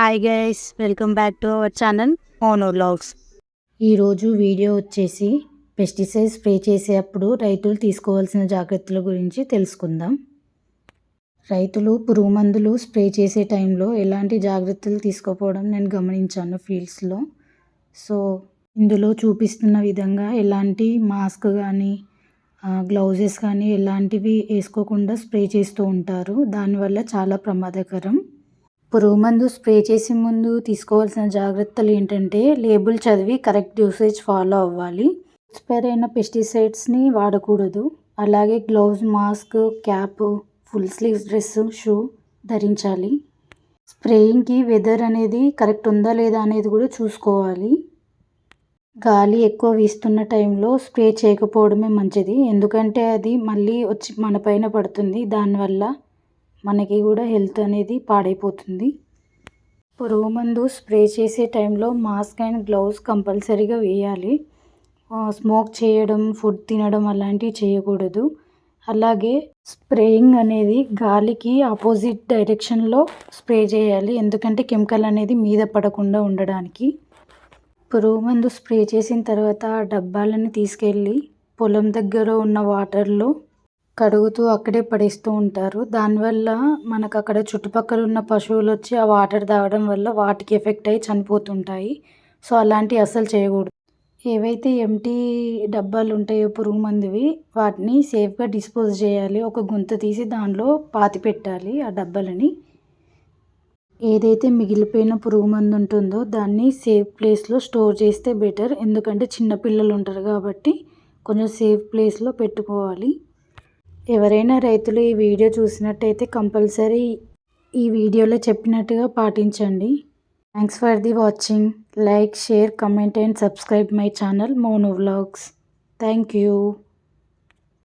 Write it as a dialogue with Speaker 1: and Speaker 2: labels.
Speaker 1: Hi guys welcome back to our channel Ono vlogs ఈరోజు video వచ్చేసి pesticide spray చేసేటప్పుడు రైతులు తీసుకోవాల్సిన జాగ్రత్తల గురించి తెలుసుకుందాం. రైతులు పురుగు మందులు స్ప్రే చేసే టైంలో ఎలాంటి జాగ్రత్తలు తీసుకోపోవడం నేను గమనించాను ఫీల్డ్స్లో సో ఇందులో చూపిస్తున్న విధంగా ఎలాంటి మాస్క్ కానీ గ్లౌజెస్ కానీ ఎలాంటివి వేసుకోకుండా స్ప్రే చేస్తూ ఉంటారు. దానివల్ల చాలా ప్రమాదకరం. పురుగు మందు స్ప్రే చేసే ముందు తీసుకోవాల్సిన జాగ్రత్తలు ఏంటంటే లేబుల్ చదివి కరెక్ట్ యూసేజ్ ఫాలో అవ్వాలి. ఎక్స్పైర్ అయిన పెస్టిసైడ్స్ని వాడకూడదు. అలాగే glove mask cap full sleeves dress shoe ధరించాలి. స్ప్రేయింగ్కి వెదర్ అనేది కరెక్ట్ ఉందా లేదా అనేది కూడా చూసుకోవాలి. గాలి ఎక్కువ వీస్తున్న టైంలో స్ప్రే చేయకపోవడమే మంచిది. ఎందుకంటే అది మళ్ళీ వచ్చి మన పైన పడుతుంది. దానివల్ల మనకి కూడా హెల్త్ అనేది పాడైపోతుంది. పురుగు మందు స్ప్రే చేసే టైంలో మాస్క్ అండ్ గ్లౌస్ కంపల్సరీగా వేయాలి. స్మోక్ చేయడం ఫుడ్ తినడం అలాంటివి చేయకూడదు. అలాగే స్ప్రేయింగ్ అనేది గాలికి ఆపోజిట్ డైరెక్షన్లో స్ప్రే చేయాలి. ఎందుకంటే కెమికల్ అనేది మీద పడకుండా ఉండడానికి. పురుగు మందు స్ప్రే చేసిన తర్వాత డబ్బాలని తీసుకెళ్ళి పొలం దగ్గర ఉన్న వాటర్లో కడుగుతూ అక్కడే పడేస్తూ ఉంటారు. దానివల్ల మనకు అక్కడ చుట్టుపక్కల ఉన్న పశువులు వచ్చి ఆ వాటర్ తాగడం వల్ల వాటికి ఎఫెక్ట్ అయ్యి చనిపోతుంటాయి. సో అలాంటివి అస్సలు చేయకూడదు. ఏవైతే ఎంటీ డబ్బాలు ఉంటాయో పురుగు మందువి వాటిని సేఫ్గా డిస్పోజ్ చేయాలి. ఒక గుంత తీసి దానిలో పాతి పెట్టాలి ఆ డబ్బాలని. ఏదైతే మిగిలిపోయిన పురుగు మందు ఉంటుందో దాన్ని సేఫ్ ప్లేస్లో స్టోర్ చేస్తే బెటర్. ఎందుకంటే చిన్నపిల్లలు ఉంటారు కాబట్టి కొంచెం సేఫ్ ప్లేస్లో పెట్టుకోవాలి. ఎవరైనా రైతులు ఈ వీడియో చూసినట్టయితే కంపల్సరీ ఈ వీడియోలో చెప్పినట్టుగా పాటించండి. Thanks for the watching like share comment and subscribe my channel Mono vlogs thank you